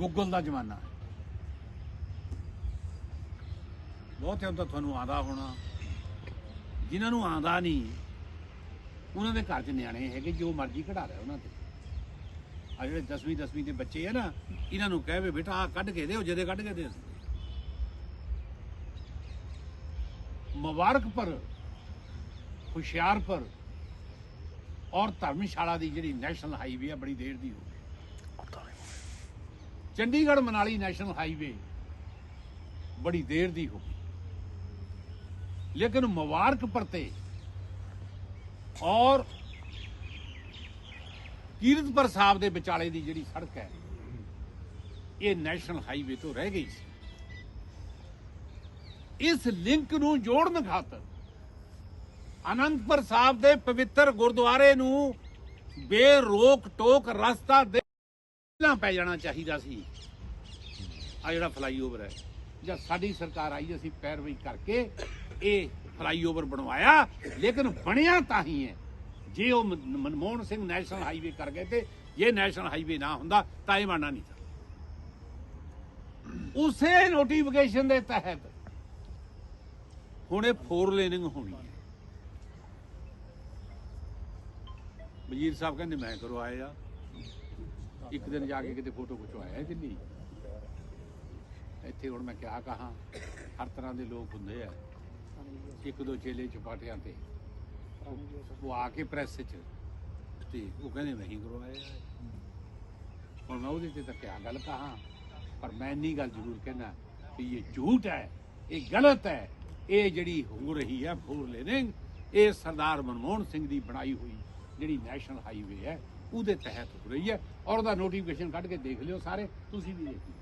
Google ਦਾ ਜ਼ਮਾਨਾ ਹੈ। ਬਹੁਤਿਆਂ ਤਾਂ ਤੁਹਾਨੂੰ ਆਂਦਾ ਹੋਣਾ। ਜਿਨ੍ਹਾਂ ਨੂੰ ਆਂਦਾ ਨਹੀਂ, ਉਹਨਾਂ ਦੇ ਘਰ 'ਚ ਨਿਆਣੇ ਹੈਗੇ, ਜੋ ਮਰਜ਼ੀ ਕਢਾ ਰਿਹਾ ਉਹਨਾਂ ਤੇ। ਆ ਜਿਹੜੇ 10ਵੀਂ 10ਵੀਂ ਦੇ ਬੱਚੇ ਆ ਨਾ, ਇਹਨਾਂ ਨੂੰ ਕਹਿ ਵੀ ਬੇਟਾ ਆ ਕੱਢ ਕੇ ਦਿਓ ਜਦੇ ਕੱਢ ਕੇ ਦੇ ਮੁਬਾਰਕਪੁਰ ਹੁਸ਼ਿਆਰਪੁਰ ਔਰ ਧਰਮਸ਼ਾਲਾ ਦੀ ਜਿਹੜੀ ਨੈਸ਼ਨਲ ਹਾਈਵੇ ਆ, ਬੜੀ ਦੇਰ ਦੀ ਹੋ ਗਈ। ਚੰਡੀਗੜ੍ਹ ਮਨਾਲੀ ਨੈਸ਼ਨਲ ਹਾਈਵੇ ਬੜੀ ਦੇਰ ਦੀ ਹੋ ਗਈ। ਲੇਕਿਨ ਮੁਬਾਰਕ ਪਰਤੇ ਔਰ ਕੀਰਤਪੁਰ ਸਾਹਿਬ ਦੇ ਵਿਚਾਲੇ ਦੀ ਜਿਹੜੀ ਸੜਕ ਹੈ, ਇਹ ਨੈਸ਼ਨਲ ਹਾਈਵੇ ਤੋਂ ਰਹਿ ਗਈ ਸੀ। ਇਸ ਲਿੰਕ ਨੂੰ ਜੋੜਨ ਖਾਤਰ ਅਨੰਦਪੁਰ ਸਾਹਿਬ ਦੇ ਪਵਿੱਤਰ ਗੁਰਦੁਆਰੇ ਨੂੰ ਬੇਰੋਕ ਟੋਕ ਰਸਤਾ ਦੇ ਪਹਿਲਾਂ ਪੈ ਜਾਣਾ ਚਾਹੀਦਾ ਸੀ। ਆ ਜਿਹੜਾ ਫਲਾਈਓਵਰ ਹੈ। ਜਾਂ ਸਾਡੀ ਸਰਕਾਰ ਆਈ, ਅਸੀਂ ਪੈਰਵੀ ਕਰਕੇ ਇਹ ਫਲਾਈਓਵਰ ਬਣਵਾਇਆ। ਲੇਕਿਨ ਬਣਿਆ ਤਾਂ ਹੀ ਹੈ। ਜੇ ਉਹ ਮਨਮੋਹਨ ਸਿੰਘ ਨੈਸ਼ਨਲ ਹਾਈਵੇ ਕਰ ਗਏ ਤੇ ਜੇ ਨੈਸ਼ਨਲ ਹਾਈਵੇ ਨਾ ਹੁੰਦਾ, ਤਾਂ ਇਹ ਬਣਨਾ ਨਹੀਂ ਸੀ। ਉਸੇ ਨੋਟੀਫਿਕੇਸ਼ਨ ਦੇ ਤਹਿਤ ਹੁਣ ਇਹ ਫੋਰ ਲੇਨਿੰਗ ਹੋਣੀ ਹੈ। ਵਜ਼ੀਰ ਸਾਹਿਬ ਕਹਿੰਦੇ, ਮੈਂ ਕਰਵਾਇਆ। ਇੱਕ ਦਿਨ ਜਾ ਕੇ ਕਿਤੇ ਫੋਟੋ ਖਿਚਵਾਇਆ ਦਿੱਲੀ ਇੱਥੇ ਹੁਣ ਮੈਂ ਕਿਹਾ ਕਹਾ, ਹਰ ਤਰ੍ਹਾਂ ਦੇ ਲੋਕ ਹੁੰਦੇ ਆ। ਇੱਕ ਦੋ ਚੇਲੇ ਚਪਾਟਿਆਂ ਤੇ। ਉਹ ਆ ਕੇ ਪ੍ਰੈਸ 'ਚ ਤੇ ਉਹ ਕਹਿੰਦੇ, ਨਹੀਂ ਕਰਵਾਇਆ ਹੁਣ ਮੈਂ ਉਹਦੇ ਤੇ ਤਾਂ ਕਿਆ ਗੱਲ ਕਹਾ? ਪਰ ਮੈਂ ਇੰਨੀ ਗੱਲ ਜ਼ਰੂਰ ਕਹਿਣਾ ਕਿ ਇਹ ਝੂਠ ਹੈ, ਇਹ ਗਲਤ ਹੈ। ਇਹ ਜਿਹੜੀ ਹੋ ਰਹੀ ਹੈ ਫੋਰ ਲੇਨਿੰਗ ਇਹ ਸਰਦਾਰ ਮਨਮੋਹਨ ਸਿੰਘ ਦੀ ਬਣਾਈ ਹੋਈ ਜਿਹੜੀ ਨੈਸ਼ਨਲ ਹਾਈਵੇ ਹੈ ਉਹਦੇ ਤਹਿਤ ਹੋ ਰਹੀ ਹੈ। ਔਰ ਉਹਦਾ ਨੋਟੀਫਿਕੇਸ਼ਨ ਕੱਢ ਕੇ ਦੇਖ ਲਿਓ ਸਾਰੇ। ਤੁਸੀਂ ਵੀ ਦੇਖ। ਲਿਓ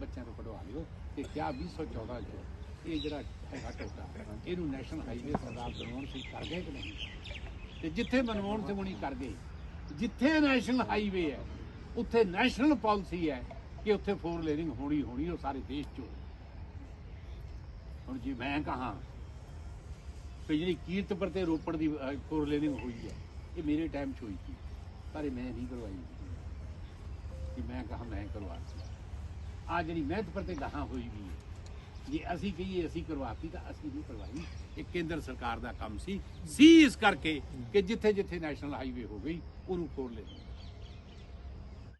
ਬੱਚਿਆਂ ਤੋਂ ਕਢਵਾ ਲਿਓ ਕਿ ਕਿਆ 2014 ਚ ਇਹ ਜਿਹੜਾ ਹੈਗਾ ਟੋਟਾ ਇਹਨੂੰ ਨੈਸ਼ਨਲ ਹਾਈਵੇ ਸਰਦਾਰ ਮਨਮੋਹਨ ਸਿੰਘ ਕਰ ਗਏ ਕਿ ਨਹੀਂ? ਤੇ ਜਿੱਥੇ ਮਨਮੋਹਨ ਸਿੰਘ ਹੁਣੀ ਕਰ ਗਏ, ਜਿੱਥੇ ਨੈਸ਼ਨਲ ਹਾਈਵੇ ਹੈ, ਉੱਥੇ ਨੈਸ਼ਨਲ ਪਾਲਿਸੀ ਹੈ ਕਿ ਉੱਥੇ ਫੋਰ ਲੇਨਿੰਗ ਹੋਣੀ ਹੋਣੀ ਉਹ ਸਾਰੇ ਦੇਸ਼ 'ਚ। ਹੁਣ ਜੀ ਮੈਂ ਕਹਾ ਕਿ ਜਿਹੜੀ ਕੀਰਤਪੁਰ ਤੇ ਰੋਪੜ ਦੀ ਫੋਰ ਲੇਨਿੰਗ ਹੋਈ ਹੈ, ਇਹ ਮੇਰੇ ਟਾਈਮ 'ਚ ਹੋਈ ਸੀ। ਪਰ ਇਹ ਮੈਂ ਨਹੀਂ ਕਰਵਾਈ। ਕਿ ਮੈਂ ਕਹਾ ਮੈਂ ਕਰਵਾਤੀ ਆ ਜਿਹੜੀ ਮਹਿਤਪੁਰ ਤੇ ਗਾਹਾਂ ਹੋਈ ਵੀ ਜੇ ਅਸੀਂ ਕਹੀਏ ਅਸੀਂ ਕਰਵਾਤੀ ਤਾਂ ਅਸੀਂ ਨਹੀਂ ਕਰਵਾਈ। ਇਹ ਕੇਂਦਰ ਸਰਕਾਰ ਦਾ ਕੰਮ ਸੀ। ਸੀ ਇਸ ਕਰਕੇ ਕਿ ਜਿੱਥੇ ਜਿੱਥੇ ਨੈਸ਼ਨਲ ਹਾਈਵੇ ਹੋ ਗਈ, ਉਹਨੂੰ ਖੋਲ ਲੈਣਾ